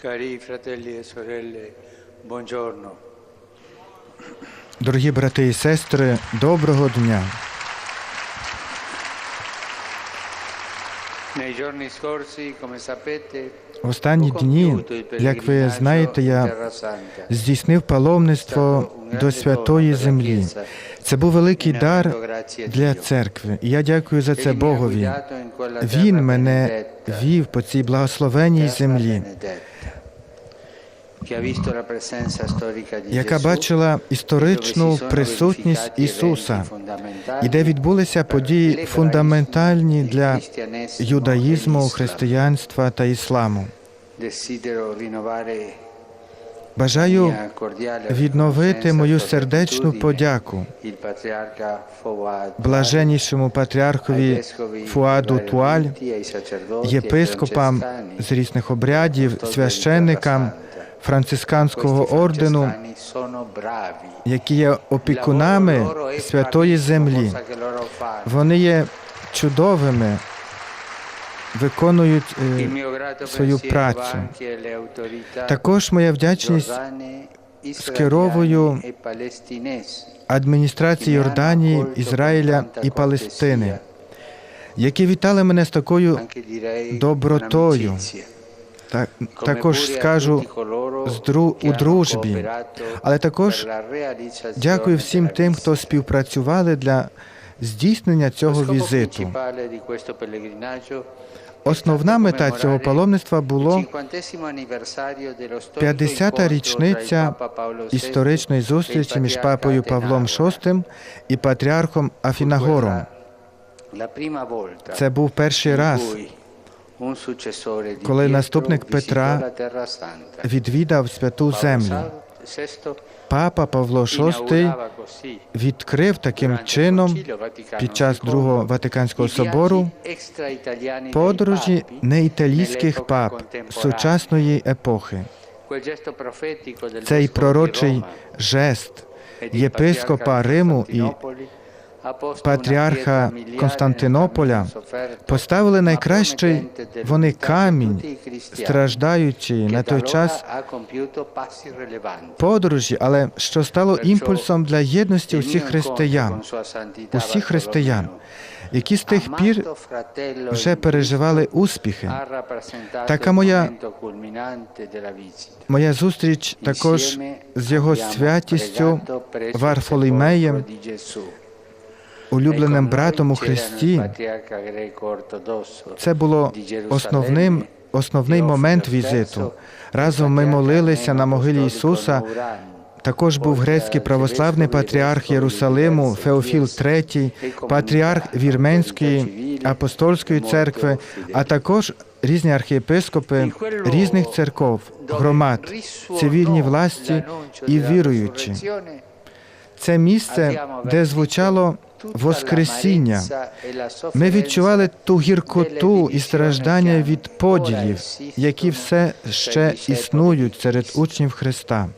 Cari fratelli e sorelle, buongiorno. Дорогі брати і сестри, доброго дня. В останні дні, як ви знаєте, я здійснив паломництво до святої землі. Це був великий дар для церкви. І я дякую за це Богові. Він мене вів по цій благословенній землі, яка бачила історичну присутність Ісуса, і де відбулися події фундаментальні для юдаїзму, християнства та ісламу. Бажаю відновити мою сердечну подяку блаженнішому патріархові Фуаду Туаль, єпископам з різних обрядів, священникам францисканського ордену, які є опікунами святої землі. Вони є чудовими, виконують е, свою працю. Також моя вдячність скеровую адміністрації Йорданії, Ізраїля і Палестини, які вітали мене з такою добротою. та, також скажу з дру, у дружбі, але також дякую всім тим, хто співпрацювали для здійснення цього візиту. Основна мета цього паломництва було 50-та річниця історичної зустрічі між папою Павлом VI і патріархом Афінагором. Це був перший раз, коли наступник Петра відвідав святу землю. Папа Павло VI відкрив таким чином під час Другого Ватиканського собору подорожі неіталійських пап сучасної епохи. Цей пророчий жест єпископа Риму і патріарха Константинополя поставили найкращий вони камінь, страждаючи на той час подорожі, але що стало імпульсом для єдності усіх християн, усіх християн, які з тих пір вже переживали успіхи. Така моя моя зустріч також з його святістю Варфолімеєм, улюбленим братом у Христі. Це було основним, основний момент візиту. Разом ми молилися на могилі Ісуса. Також був грецький православний патріарх Єрусалиму Феофіл III, патріарх Вірменської апостольської церкви, а також різні архієпископи різних церков, громад, цивільні власті і віруючі. Це місце, де звучало Воскресіння. Ми відчували ту гіркоту і страждання від поділів, які все ще існують серед учнів Христа.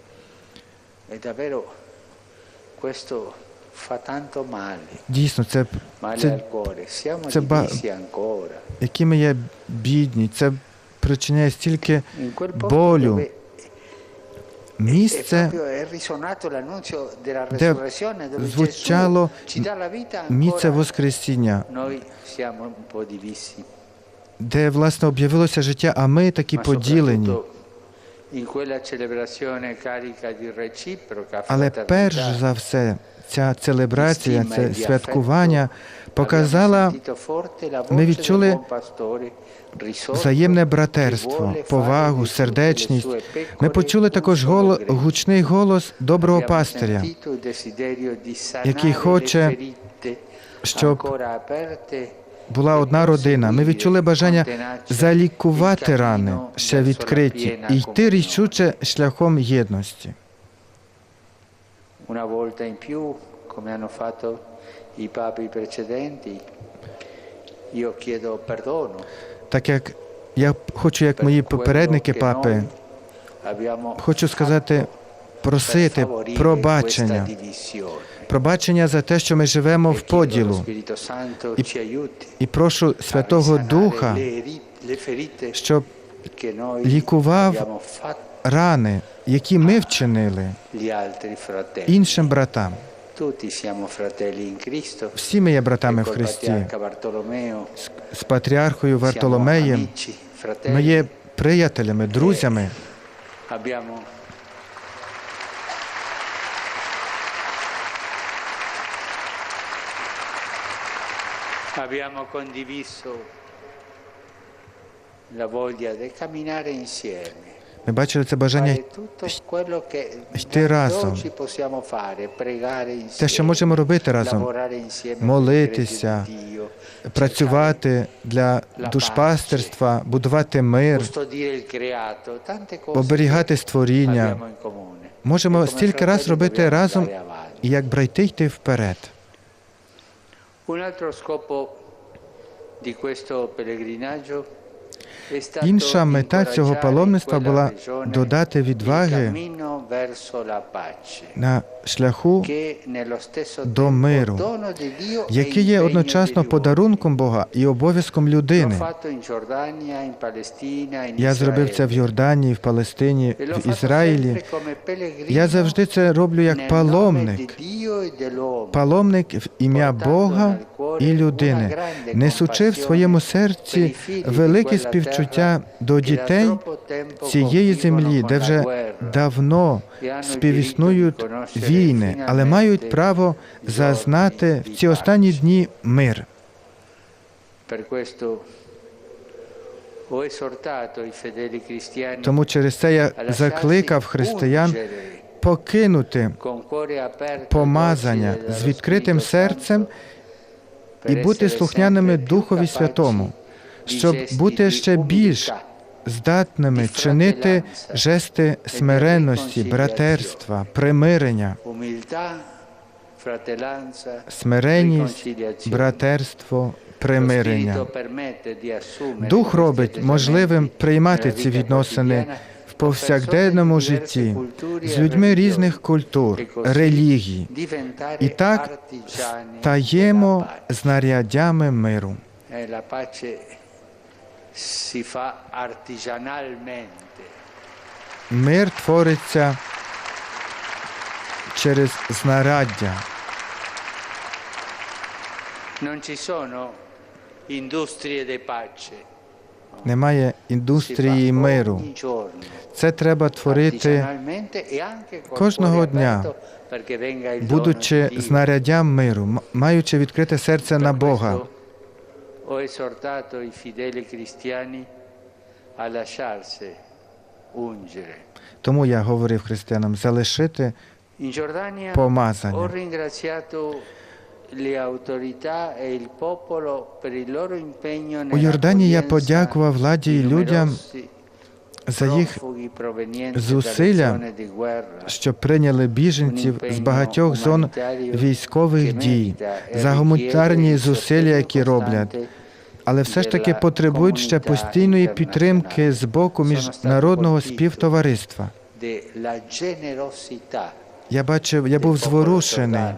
Дійсно, це, це, це ба... які ми є бідні, це причиняє стільки болю. Місце, де звучало місце Воскресіння, де власне об'явилося життя, а ми такі поділені. Але перш за все, ця целебрація, це святкування показала, ми відчули взаємне братерство, повагу, сердечність. Ми почули також голос, гучний голос доброго пастиря, який хоче, щоб була одна родина. Ми відчули бажання залікувати рани, ще відкриті, і йти рішуче шляхом єдності. Так як я хочу, як мої попередники папи, хочу сказати, просити пробачення, пробачення за те, що ми живемо в поділу. І, і прошу Святого Духа, щоб Лікував рани, які ми вчинили іншим братам. Всі ми є братами в Христі. З патріархою Вартоломеєм ми є приятелями, друзями. Abbiamo condiviso la voglia di camminare insieme. Ми бачили це бажання йти разом. те, що можемо робити разом, молитися, працювати для душпастерства, будувати мир, оберігати створіння. Можемо стільки раз робити разом, як брати йти вперед. Un altro scopo di questo pellegrinaggio Інша мета цього паломництва була додати відваги на шляху, до миру, e який є одночасно подарунком Бога і обов'язком людини. Я зробив це в Йорданії, в Палестині, E в Ізраїлі. Я завжди це роблю як паломник. e. Паломник в ім'я Бога і людини, несучи в своєму серці велике співчуття до дітей цієї землі, де вже давно співіснують війни, але мають право зазнати в ці останні дні мир. Тому через це я закликав християн покинути помазання з відкритим серцем і бути слухняними Духові Святому, щоб бути ще більш здатними чинити жести смиренності, братерства, примирення, смиренність, братерство, примирення. Дух робить можливим приймати ці відносини в повсякденному житті з людьми різних культур, релігій. І так стаємо знаряддями миру. Eh, si fa artigianalmente, Мир твориться через знаряддя. non ci sono industrie di pace. Немає індустрії миру. Це треба творити, e кожного дня, будучи знаряддям миру, маючи відкрите серце на Бога. Ho esortato i fedeli cristiani a lasciarsi ungere. Тому я говорив християнам залишити In Giordania ho помазання. ringraziato le autorità e il popolo per il loro impegno У Йорданії я подякував владі і людям за їх зусилля, що прийняли біженців з багатьох зон військових дій, за гуманітарні зусилля, які роблять, але все ж таки потребують ще постійної підтримки з боку міжнародного співтовариства. Я бачив, я був зворушений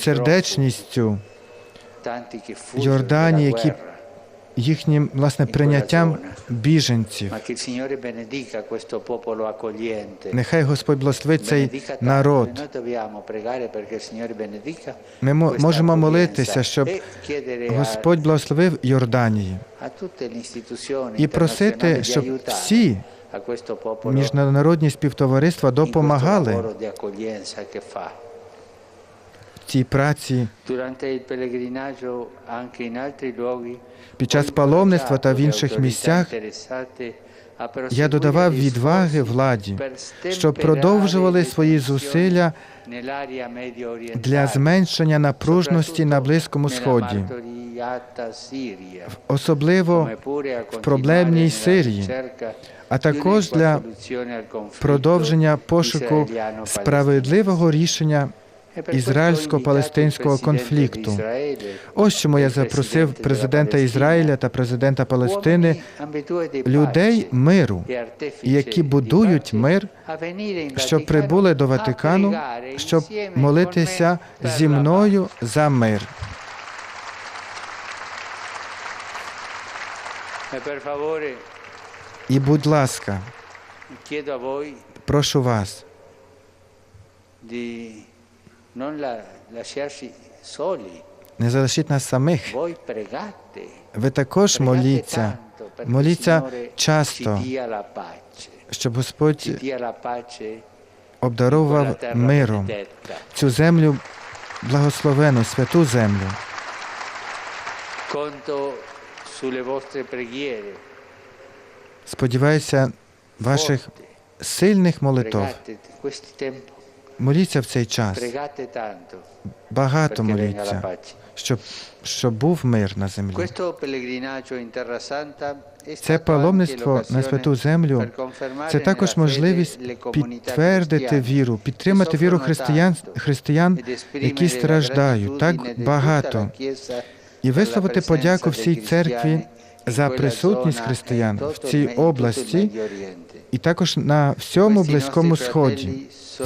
сердечністю Йорданії, які. Їхнім власне прийняттям біженців. Нехай Господь благословить цей народ. Ми можемо молитися, щоб e Господь благословив Йорданії і просити, щоб всі міжнародні співтовариства допомагали lavoro di accoglienza che fa. в цій праці під час паломництва та в інших місцях. Я додавав відваги владі, щоб продовжували свої зусилля для зменшення напружності на Близькому Сході, особливо в проблемній Сирії, а також для продовження пошуку справедливого рішення ізраїльсько-палестинського конфлікту. Ось чому я запросив президента Ізраїля та президента Палестини людей миру, які будують мир, що прибули до Ватикану, щоб молитися зі мною за мир. Favore. І, будь ласка, прошу вас, non la- lasciarci soli. не залишіть нас самих. Ви також моліться, моліться часто, щоб Господь обдарував миром цю землю благословену, святу землю. Сподіваюся, ваших сильних молитов. Моліться в цей час. Багато моліться, щоб, щоб був мир на землі. Це паломництво на святу землю це також можливість підтвердити віру, підтримати віру християн, християн, які страждають так багато, і висловити подяку всій церкві за присутність e християн в цій області і також на всьому близькому сході.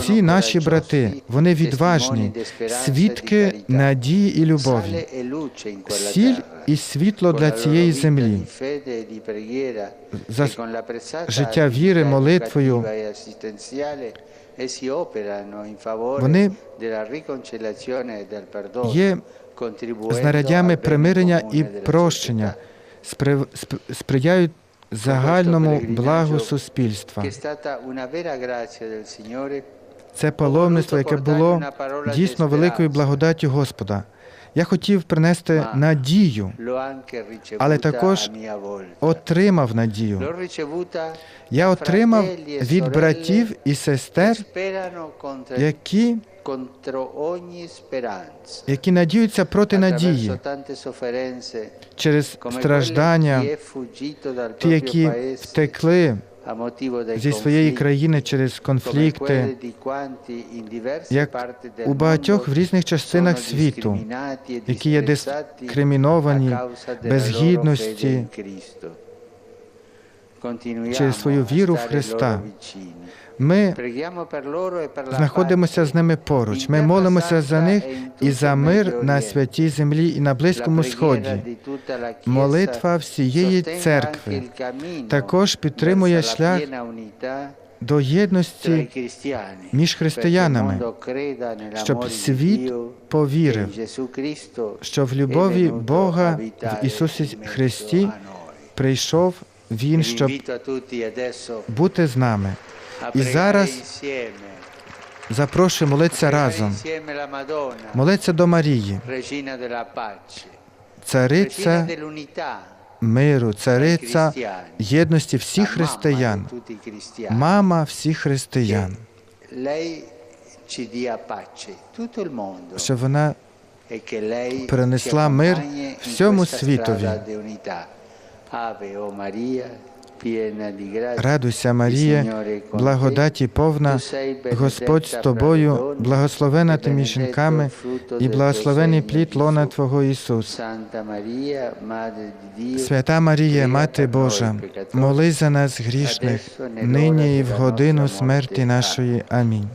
Ці наші брати, вони відважні, e свідки надії і любові, e сіль і світло для цієї землі. e За e життя віри, молитвою. e Вони e є знарядями примирення і прощення, сприяють загальному благу суспільства. Це паломництво, яке було дійсно великою благодаттю Господа. Я хотів принести надію, Але також отримав надію. Я отримав e від братів і сестер, які. Які надіються проти надії через страждання, ті, які втекли зі своєї країни через конфлікти, як у багатьох в різних частинах світу, e які є дискриміновані без гідності через свою віру в Христа. Ми e знаходимося з ними поруч. Ми молимося за них і за мир на святій землі і на Близькому Сході. Молитва всієї церкви також підтримує шлях до єдності між християнами, щоб світ повірив, що в любові Бога в Ісусі Христі прийшов Він, щоб бути з нами. І зараз запрошую молитися разом. Молиться до Марії, цариця миру, цариця єдності всіх християн, мама всіх християн, щоб вона e принесла мир всьому світові. Радуйся, Марія, благодаті повна, Господь з тобою, благословена ти між жінками, і благословений плід лона Твого Ісус. Свята Марія, Мати Божа, молись за нас грішних, нині і в годину смерті нашої. Амінь.